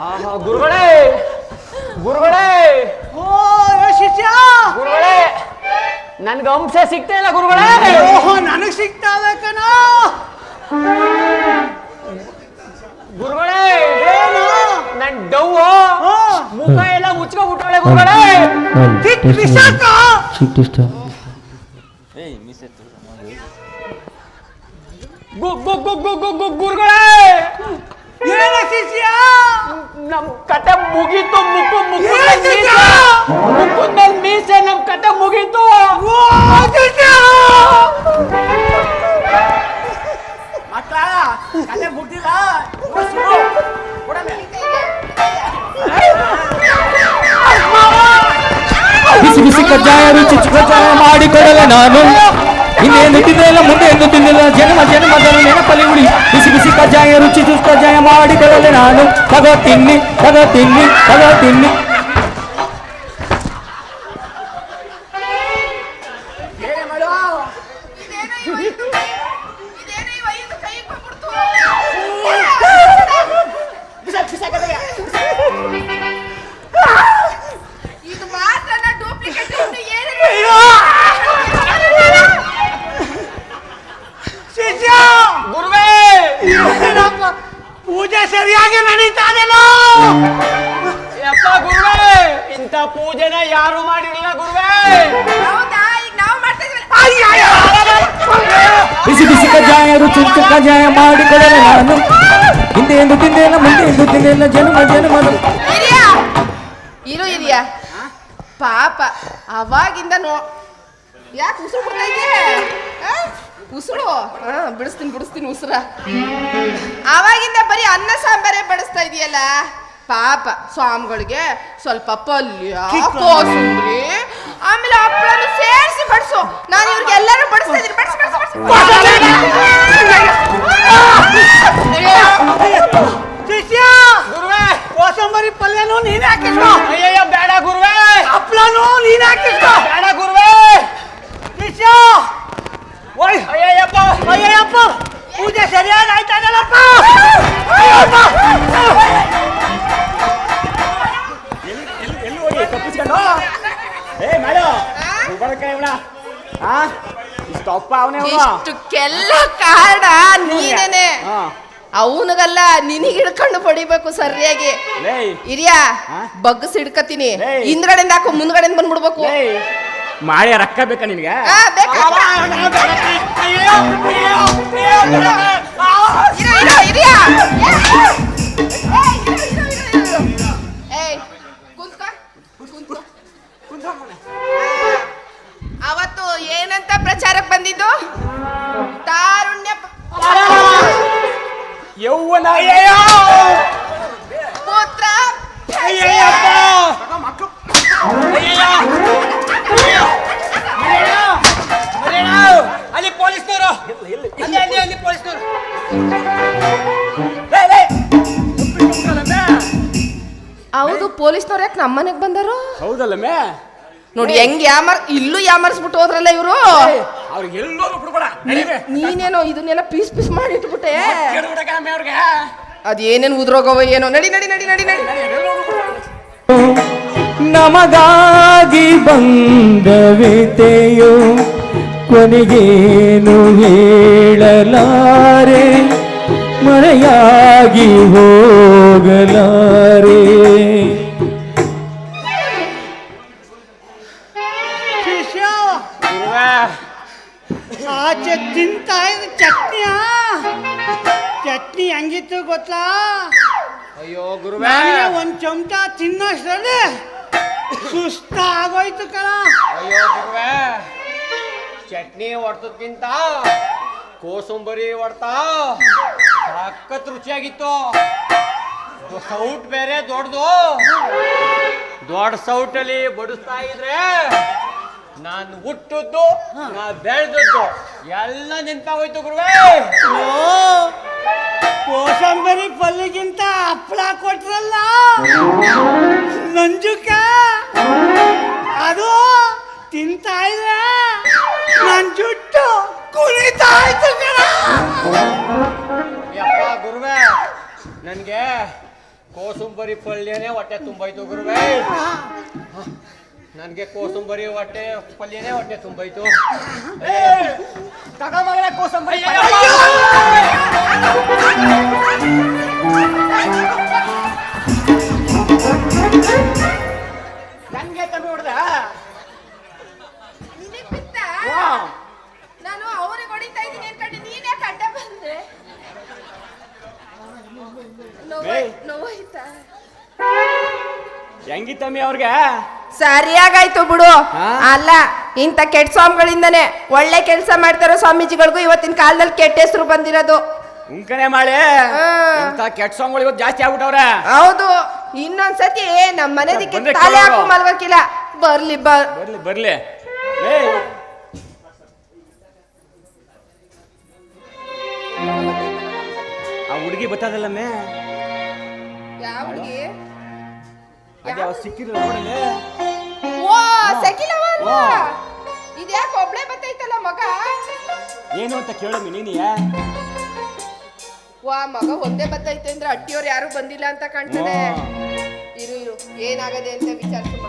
ಆಹಾ ಗುರುಗಳೇ! ಗುರುಗಳೇ! ಓ ಏ ಶಿಷ್ಯ! ಗುರುಗಳೇ! ನನ್ಗೆ ಅಂಶ ಸಿಗ್ತಾ ಇಲ್ಲ ಗುರುಗಳೇ! ಓಹೋ ನನಗ್ ಸಿಗ್ತಾ ಕಣ! ಗುರುಗಳೇ! ಏನು? ನನ್ ಡವ್. ಮುಖ ಎಲ್ಲ ಮುಚ್ಕೊಂಡ್ಬಿಟ್ಟವಳೆ ಗುರುಗಳೇ! ಕಿಕ್ ಬಿಸಾಕ ಗು- ಗು- ಗು- ಗು- ಗು- ಗು- ಗುರುಗಳೇ! ಏನು ಶಿಷ್ಯ! ನಮ್ ಕತೆ ಮುಗೀತು ಮುಕ್ಕು ಮುಕ್ಕು ಮೇಲೆ ಮೀಸೆ. ನಮ್ ಕತೆ ಮುಗೀತು. ಮಕ್ಕಳ ಕತೆ ಮುಗ್ದಿಲ್ಲ? ಬಿಸಿ ಬಿಸಿ ಕಜ್ಜಾಯ ರುಚಿ ಕಜ್ಜಾಯ ಮಾಡಿಕೊಡಲ್ಲ ನಾನು. ಇನ್ನೇನು ತಿಂದಿಲ್ಲ ಮುಂದೆ ಎಂದು ತಿಂದಿಲ್ಲ ಜನ್ಮ ಜನ್ಮದ ನೆನಪಲ್ಲಿ ಉಳಿ ಬಿಸಿ ಬಿಸಿ ಕಜ್ಜಾಯ ರುಚಿ ಕಜ್ಜಾಯ ಮಾಡಿಕೊಡಲೆ ನಾನು ತಗೋ ತಿನ್ನಿ ತಗೋ ತಿನ್ನಿ ತಗೋ ತಿನ್ನಿ ಬಿಸಿ ಚುಚ್ಚ ಕಜ್ಜಾಯ ಮಾಡಿಕೊಡಲೆ ನಾನು. ಹಿಂದೆ ಎಂದು ತಿಂದೇನ ಮುಂದೆ ಎಂದು ತಿಂದೇನ ಜನ್ಮ ಜನ್ಮದ ಇರು ಇದೆಯಾ ಪಾಪ ಅವಾಗಿಂದ ನೋ ಯಾಕೆ ಉಸಿರು ಬಿಡ್ತಾ ಇದೆಯಾ? ಉಸಿರು? ಹಾ ಬಿಡಿಸ್ತೀನಿ ಬಿಡಿಸ್ತೀನಿ ಉಸಿರ. ಅವಾಗಿಂದ ಬರೀ ಅನ್ನ ಸಾಂಬಾರೇ ಬಡಿಸ್ತಾ ಇದೆಯಲ್ಲ? ಪಾಪ ಸ್ವಾಮಿಗಳಿಗೆ ಸ್ವಲ್ಪ ಪಲ್ಯ ಕೋಸಂಬರಿ ಆಮೇಲೆ ಹಪ್ಪಳನ್ನು ಸೇರಿಸಿ ಬಡಿಸು. ನಾನು ಇವ್ರಿಗೆ ಎಲ್ಲರೂ ಬಡಿಸ್ತಾ ಇದ್ದೀನಿ ಬಡಿಸಿ ಶಿಷ್ಯ! ಗುರುವೇ ಕೋಸಂಬರಿ ಪಲ್ಯನೂ ನೀನೇ ಹಾಕಿಸ್ಕೊ ಅಯ್ಯಯ್ಯ ಬೇಡ ಗುರುವೇ. ಹಪ್ಪಳನು ನೀನೇ ಹಾಕಿಸ್ಕೊ ಬೇಡ ಗುರುವೇ. ಶಿಷ್ಯ! ಓಯ್! ಅಯ್ಯಯ್ಯಪ್ಪ. ಅಯ್ಯಯ್ಯಪ್ಪ! ಪೂಜೆ ಸರಿಯಾಗಿ ಆಯ್ತಾ ಇದೆಯಲ್ಲಪ್ಪ? ಅಯ್ಯಪ್ಪ. ತಪ್ಪಿಸ್ಕೊಂಡು ಏ ಮಾಡು ಗುರುಗಳ ಇವನ ಆ ಇಷ್ಟಪ್ಪ ಅವನೇ ಇಷ್ಟಕ್ಕೆಲ್ಲ ಕಾರಣ ನೀನೇನೆ ಅವನಿಗಲ್ಲ ನಿನಗೆ ಹಿಡ್ಕೊಂಡು ಪಡಿಬೇಕು ಸರಿಯಾಗಿ ಇರಿಯಾ ಹಿರಿಯ? ಬಗ್ಗಸ್ ಹಿಡ್ಕತೀನಿ. ಹಿಂದ್ಗಡೆಯಿಂದ ಹಾಕೋ ಮುಂದ್ಗಡೆಯಿಂದ ಬಂದ್ಬಿಡ್ಬೇಕು ಮಾಡಿ ರೊಕ್ಕ ಬೇಕಾ ನಿನ್ಗೆ ನಮ್ಮನೆಗೆ ಬಂದರು? ಮೇ? ನೋಡಿ ಹೆಂಗ್ ಯಾಮರ್ ಇಲ್ಲೂ ಯಾಮರ್ಸ್ಬಿಟ್ಟು ಹೋದ್ರಲ್ಲ ಇವರು? ಅವ್ರಿಗೆ ಎಲ್ಲೋದ್ರು ಬಿಡ್ಬೇಡ. ನಡೀವೆ ನೀನೇನೋ ಇದನ್ನೆಲ್ಲ ಪೀಸ್ ಪೀಸ್ ಮಾಡಿ ಇಟ್ಬಿಟ್ಟೆ ಅವ್ರಿಗೆ. ಅದೇನೇನು ಉದ್ರೋಗವ ಏನೋ? ನಡಿ ನಡಿ ನಡಿ ನಡಿ ನಡಿ. ನಮಗಾಗಿ ಬಂದವಿತೆಯೋ ಕೊನೆಗೇನು ಹೇಳಲಾರೆ? ಮರೆಯಾಗಿ ಹೋಗಲಾರೆ? ಆಚೆ ತಿಂತಾ ಇದ್ದ ಚಟ್ನಿಯ ಚಟ್ನಿ ಹೆಂಗಿತ್ತು ಗೊತ್ತಾ? ಅಯ್ಯೋ ಗುರುವೇ. ನನಗೆ ಒಂದ್ ಚಮಚ ತಿನ್ನೋಷ್ಟರಲ್ಲಿ ಸುಸ್ತ ಆಗೋಯ್ತು ಕಣ. ಅಯ್ಯೋ ಗುರುವೇ. ಚಟ್ನಿ ಹೊಡ್ತಕ್ಕಿಂತ ಕೋಸಂಬರಿ ಹೊಡ್ತಾ ಸಖತ್ ರುಚಿಯಾಗಿತ್ತು. ಸೌಟ್ ಬೇರೆ ದೊಡ್ಡದು. ದೊಡ್ಡ ಸೌಟಲ್ಲಿ ಬಡಿಸ್ತಾ ಇದ್ರೆ ನಾನು ಹುಟ್ಟದ್ದು ನಾ ಬೆಳೆದದ್ದು. ಎಲ್ಲ ನಿಂತ ಹೋಯ್ತು ಗುರುವೇ. ಕೋಸಂಬರಿ ಪಲ್ಲಿಗಿಂತ ಹಪ್ಪಳ ಕೊಟ್ರಲ್ಲ? ನಂಜುಕ? ಅದು ತಿಂತಾ ಇದ್ರೆ ನನ್ ಜುಟ್ಟು ಕುಣಿತಾ ಇತ್ತು ಕಣ. ಯಪ್ಪ ಗುರುವೇ ನನಗೆ ಕೋಸಂಬರಿ ಪಲ್ಯನೇ ಹೊಟ್ಟೆ ತುಂಬಾಯ್ತು ಗುರುವೇ. ನನಗೆ ಕೋಸಂಬರಿ ಹೊಟ್ಟೆ ಪಲ್ಯನೇ ಹೊಟ್ಟೆ ತುಂಬಾಯ್ತು. ತಗೊಂಬಂದ್ರೆ ಕೋಸಂಬರಿ ನನಗೆ ತಂದು ನೋಡ್ದ ನಾನು ಅವ್ರಿಗೆ ಹೊಡಿತಾ ಇದ್ದೀನಿ ಅನ್ಕೊಂಡು ನೀನೇ ಕಡ್ಡ ಬಂದೆ? ಏಯ್. ನೋವಾಯ್ತಾ? ಹೆಂಗಿತ್ತಮ್ಮಿ ಅವ್ರಿಗೆ? ಸರಿಯಾಗಾಯ್ತು ಬಿಡು. ಅಲ್ಲ ಇಂಥ ಕೆಟ್ಟ ಸ್ವಾಮಿಗಳಿಂದನೇ ಒಳ್ಳೆ ಕೆಲಸ ಮಾಡ್ತಾರೋ ಸ್ವಾಮೀಜಿಗಳಿಗೂ ಇವತ್ತಿನ ಕಾಲದಲ್ಲಿ ಕೆಟ್ಟ ಹೆಸರು ಬಂದಿರೋದು. ಮಾಡಿ. ಇಂಥ ಕೆಟ್ಟ ಸಾಂಗ್ಗಳು ಇವತ್ತು ಜಾಸ್ತಿ ಆಗ್ಬಿಟ್ಟವ್ರೆ. ಹೌದು ಇನ್ನೊಂದ್ಸತಿ ನಮ್ಮ ಮನೆದಕ್ಕೆ ಬಂದ್ರೆ ತಾಲೆ ಹಾಕು. ಮಲ್ಗಕ್ಕಿಲ್ಲ ಬರ್ಲಿ ಬರ್ ಬರ್ಲಿ ಬರ್ಲಿ. ಏಯ್ ಆ ಹುಡುಗಿ ಬರ್ತದಲ್ಲಮ್ಮೆ ಯಾವ ಹುಡುಗಿ? ಅದೇ ನೋಡಲೇ ಸಿಕ್ಕಿದ್ರು ಅಲ್ವಾ. ಇದ್ಯಾಕೆ ಒಬ್ಳೆ ಬತ್ತೈತಲ್ಲ ಮಗ? ಏನು ಅಂತ ಕೇಳಮ್ಮಿ ನೀನು ವಾ ಮಗ ಒಂದೇ ಬತ್ತೈತೆ ಅಂದ್ರೆ ಅಟ್ಟಿಯವ್ರು ಯಾರು ಬಂದಿಲ್ಲ ಅಂತ ಕಾಣ್ತದೆ. ಇರು ಇರು ಏನಾಗದೆ ಅಂತ ವಿಚಾರಿಸು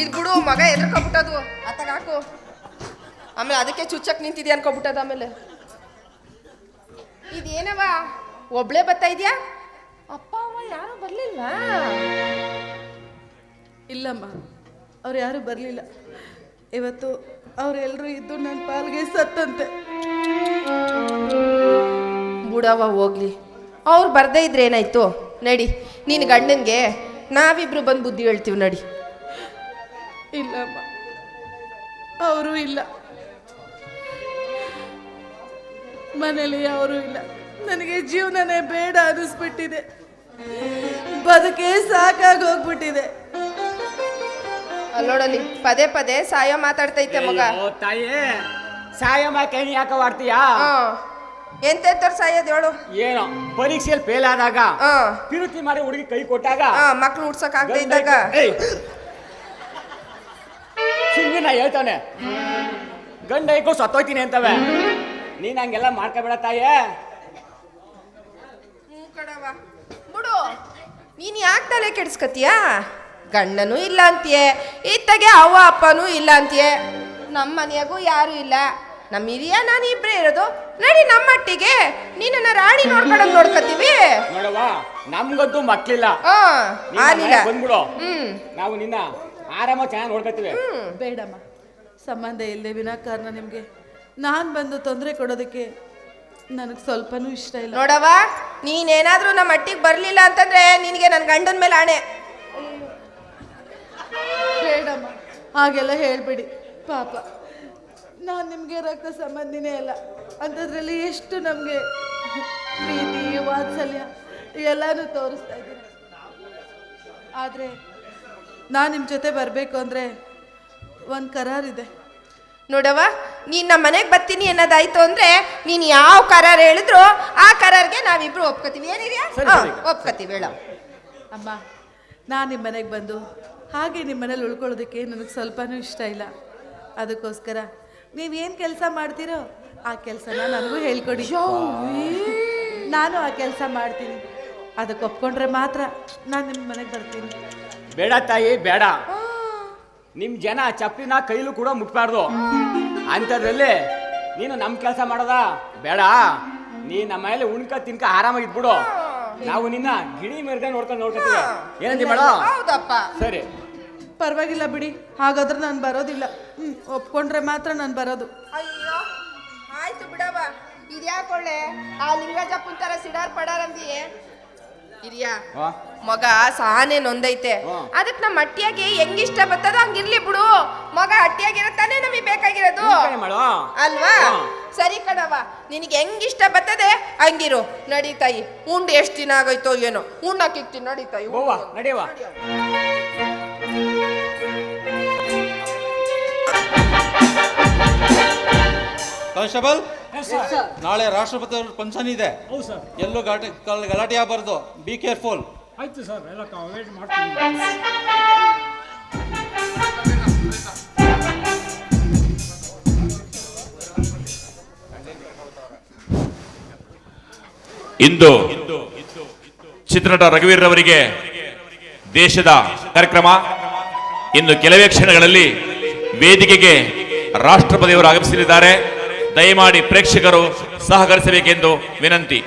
ಇದ್ ಬಿಡು ಮಗ ಎದ್ರಕೊಬಿಟ್ಟದು. ಅತ್ತಾಗ ಹಾಕು. ಆಮೇಲೆ ಅದಕ್ಕೆ ಚುಚ್ಚಕ್ ನಿಂತಿದ್ಯಾ ಅನ್ಕೊಬಿಟ್ಟದ ಆಮೇಲೆ. ಇದೇನವ ಒಬ್ಳೆ ಬರ್ತಾ ಇದೆಯಾ? ಅಪ್ಪ ಅಮ್ಮ ಯಾರು ಬರ್ಲಿಲ್ವಾ ಇಲ್ಲಮ್ಮ ಅವ್ರು ಯಾರು ಬರಲಿಲ್ಲ. ಇವತ್ತು ಅವರೆಲ್ಲರೂ ಇದ್ದು ನನ್ನ ಪಾಲ್ಗೆ ಸತ್ತಂತೆ. ಬುಡವ ಹೋಗ್ಲಿ. ಅವ್ರು ಬರ್ದೇ ಇದ್ರೆ ಏನಾಯ್ತು? ನಡಿ ನಿನ್ನ ಗಂಡನ್ಗೆ ನಾವಿಬ್ರು ಬಂದು ಬುದ್ಧಿ ಹೇಳ್ತೀವಿ ನಡಿ. ಇಲ್ಲಮ್ಮ ಅವರು ಇಲ್ಲ. ಮನೇಲಿ ಅವರು ಇಲ್ಲ. ನನಗೆ ಜೀವನನೇ ಬೇಡ ಅನಿಸ್ಬಿಟ್ಟಿದೆ ಬದುಕೇ ಸಾಕಾಗಿ ಹೋಗ್ಬಿಟ್ಟಿದೆ. ಅಲ್ಲೋಡಲಿ ಪದೇ ಪದೇ ಸಾಯ ಮಾತಾಡ್ತೈತೆ ಮಗ. ತಾಯೇ ಸಾಯ ಸಾಯಮ್ಮ ಕೈನಿ ಯಾಕೆ ಮಾಡ್ತೀಯಾ? ಎಂತ ಎಂತೆಂತವ್ರು ಸಾಯೋದು ಹೇಳು. ಏನೋ ಪರೀಕ್ಷೆಯಲ್ಲಿ ಫೇಲ್ ಆದಾಗ ಪಿರುತಿ ಮಾಡಿ ಹುಡುಗಿ ಕೈ ಕೊಟ್ಟಾಗ ಮಕ್ಳು ಉಡ್ಸಕ್ ಆಗದೆ ಇದ್ದಾಗ. ಸುಮ್ಮನೆ ನಾ ಹೇಳ್ತಾನೆ. ಗಂಡ ಐಕೋ ಸತ್ತೋಯ್ತೀನಿ ಅಂತವೆ. ನೀನ್ ಹಂಗೆಲ್ಲ ಮಾಡ್ಕೋಬೇಡ ತಾಯೇ. ಹ್ಞೂ. ಬಿಡು ನೀನು ಯಾಕೆ ತಲೆ ಕೆಡಿಸ್ಕತೀಯ ಗಂಡನೂ ಇಲ್ಲ ಅಂತೀಯ ಇತ್ತಗೆ ಅವ್ವ ಅಪ್ಪನೂ ಇಲ್ಲ ಅಂತೀಯ. ನಮ್ಮ ಮನೆಯಾಗೂ ಯಾರು ಇಲ್ಲ. ನಮ್ಮ ಹಿರಿಯ ನಾನು ಇಬ್ಬರೇ ಇರೋದು. ನಡಿ ನಮ್ಮಟ್ಟಿಗೆ ನೀನನ್ನ ರಾಣಿ ನೋಡ್ಕೊಳಂಗ್ ನೋಡ್ಕತೀವಿ ನೋಡವ್ವ ಮಕ್ಕಳಿಲ್ಲ ಮಕ್ಳಿಲ್ಲ. ಹಾ ನೀನ್ ಆಲಿಲ್ಲ ಮನೆಗ್ ಬಂದ್ಬಿಡು. ಹ್ಮ್. ನಾವು ನಿನ್ನ ಆರಾಮ ಚೆನ್ನಾಗಿ ನೋಡ್ಕೊತೀವಿ ಬೇಡಮ್ಮ ಸಂಬಂಧ ಇಲ್ಲದೆ ವಿನಾಕಾರಣ ನಿಮಗೆ. ನಾನು ಬಂದು ತೊಂದರೆ ಕೊಡೋದಕ್ಕೆ ನನಗೆ ಸ್ವಲ್ಪನೂ ಇಷ್ಟ ಇಲ್ಲ. ನೋಡವ್ವ ನೀನೇನಾದ್ರೂ ನಮ್ಮ ಮಟ್ಟಿಗೆ ಬರಲಿಲ್ಲ ಅಂತಂದ್ರೆ ನಿನಗೆ ನನ್ನ ಗಂಡನ ಮೇಲೆ ಆಣೆ. ಬೇಡಮ್ಮ ಹಾಗೆಲ್ಲ ಹೇಳ್ಬೇಡಿ. ಪಾಪ ನಾನು ನಿಮಗೆ ರಕ್ತ ಸಂಬಂಧಿನೇ ಅಲ್ಲ. ಅಂಥದ್ರಲ್ಲಿ ಎಷ್ಟು ನಮಗೆ ಪ್ರೀತಿ ವಾತ್ಸಲ್ಯ ಎಲ್ಲನೂ ತೋರಿಸ್ತಾ ಇದ್ದೀನಿ. ಆದರೆ ನಾನು ನಿಮ್ಮ ಜೊತೆ ಬರಬೇಕು ಅಂದರೆ ಒಂದು ಕರಾರಿದೆ ನೋಡವ ನೀನ್ ನಮ್ಮ ಮನೆಗೆ ಬರ್ತೀನಿ ಅನ್ನೋದಾಯ್ತು ಅಂದ್ರೆ ನೀನು ಯಾವ ಕರಾರ್ ಹೇಳಿದ್ರು ಆ ಕರಾರ್ಗೆ ನಾವಿಬ್ರು ಒಪ್ಕೋತೀವಿ. ಏನಿದ್ಯಾ. ಒಪ್ಕೋತೀವಿ ಹೇಳ. ಅಮ್ಮ ನಾನು ನಿಮ್ಮ ಮನೆಗೆ ಬಂದು ಹಾಗೆ ನಿಮ್ಮ ಮನೇಲಿ ಉಳ್ಕೊಳ್ಳೋದಕ್ಕೆ ನನಗೆ ಸ್ವಲ್ಪನೂ ಇಷ್ಟ ಇಲ್ಲ. ಅದಕ್ಕೋಸ್ಕರ ನೀವೇನು ಕೆಲಸ ಮಾಡ್ತೀರೋ ಆ ಕೆಲಸನ ನನಗೂ ಹೇಳ್ಕೊಡಿ. ನಾನು ಆ ಕೆಲಸ ಮಾಡ್ತೀನಿ. ಅದಕ್ಕೆ ಒಪ್ಕೊಂಡ್ರೆ ಮಾತ್ರ ನಾನು ನಿಮ್ಮ ಮನೆಗೆ ಬರ್ತೀನಿ. ಬೇಡ ತಾಯಿ ಬೇಡ. ನಿಮ್ಮ ಜನ ಚಪ್ಪಿನ ಕೈಲೂ ಕೂಡ ಮುಟ್ಬಾರ್ದು. ಅಂಥದ್ರಲ್ಲಿ ನೀನು ನಮ್ಮ ಕೆಲಸ ಮಾಡೋದ? ಬೇಡ. ನೀ ನಮ್ಮ ಮೇಲೆ ಉಣ್ಕ ತಿನ್ಕ ಆರಾಮಾಗಿದ್ಬಿಡು ನಾವು ನಿನ್ನ ಗಿಣಿ ಮೇರ್ಗ ನೋಡ್ಕೊಂಡು ನೋಡ್ಕೊತೀವಿ. ಏನಂತಿ ಮೇಡ? ಹೌದಪ್ಪ. ಸರಿ. ಪರವಾಗಿಲ್ಲ ಬಿಡಿ. ಹಾಗಾದ್ರೆ ನಾನು ಬರೋದಿಲ್ಲ. ಹ್ಮ್ ಒಪ್ಕೊಂಡ್ರೆ ಮಾತ್ರ ನಾನು ಬರೋದು. ಅಯ್ಯೋ ಆಯ್ತು ಬಿಡವ ಇದ್ಯಾಕೊಳ್ಳೆ ಆ ಲಿಂಗಜಪ್ಪನ್ ತರ ಸಿಡಾರ್ ಪಡಾರ್ ಅಂದಿಯೇ? ಹಿರಿಯ. ಮಗ ಸಾನೆ ನೊಂದೈತೆ. ಅದಕ್ಕೆ ನಮ್ಮ ಅಟ್ಟಿಯಾಗಿ ಹೆಂಗಿಷ್ಟ ಬರ್ತದ ಹಂಗಿರ್ಲಿ ಬಿಡು. ಮಗ ಅಟ್ಟಿಯಾಗಿರತ್ತಾನೆ ನಮಗೆ ಬೇಕಾಗಿರೋದು. ಅಲ್ವಾ? ಸರಿ ಕಣವ ನಿನಗೆ ಹೆಂಗಿಷ್ಟ ಬರ್ತದೆ ಹಂಗಿರು. ನಡಿ ತಾಯಿ ಉಂಡು ಎಷ್ಟು ದಿನ ಆಗೋಯ್ತೋ ಏನೋ. ಉಣ್ಣಾಕಿಕ್ತೀನಿ ನಡಿ ತಾಯಿ ನಡೆಯುವ ಕಾನ್ಸ್ಟೇಬಲ್? ನಾಳೆ ರಾಷ್ಟ್ರಪತಿ ಅವ್ರ ಫಂಕ್ಷನ್ ಇದೆ. ಹೌದು ಸರ್ ಎಲ್ಲೂ ಗಲಾಟೆ ಆಗಬಾರ್ದು. ಬಿ ಕೇರ್ಫುಲ್ ಆಯ್ತು ಸರ್, ಎಲ್ಲ ವೇಟ್ ಮಾಡ್ತೀನಿ ಇಂದು ಚಿತ್ರನಟ ರಘುವೀರ್ ಅವರಿಗೆ ದೇಶದ ಕಾರ್ಯಕ್ರಮ. ಇಂದು ಕೆಲವೇ ಕ್ಷಣಗಳಲ್ಲಿ ವೇದಿಕೆಗೆ ರಾಷ್ಟ್ರಪತಿಯವರು ಆಗಮಿಸಲಿದ್ದಾರೆ. ದಯಮಾಡಿ ಪ್ರೇಕ್ಷಕರು ಸಹಕರಿಸಬೇಕೆಂದು ವಿನಂತಿ.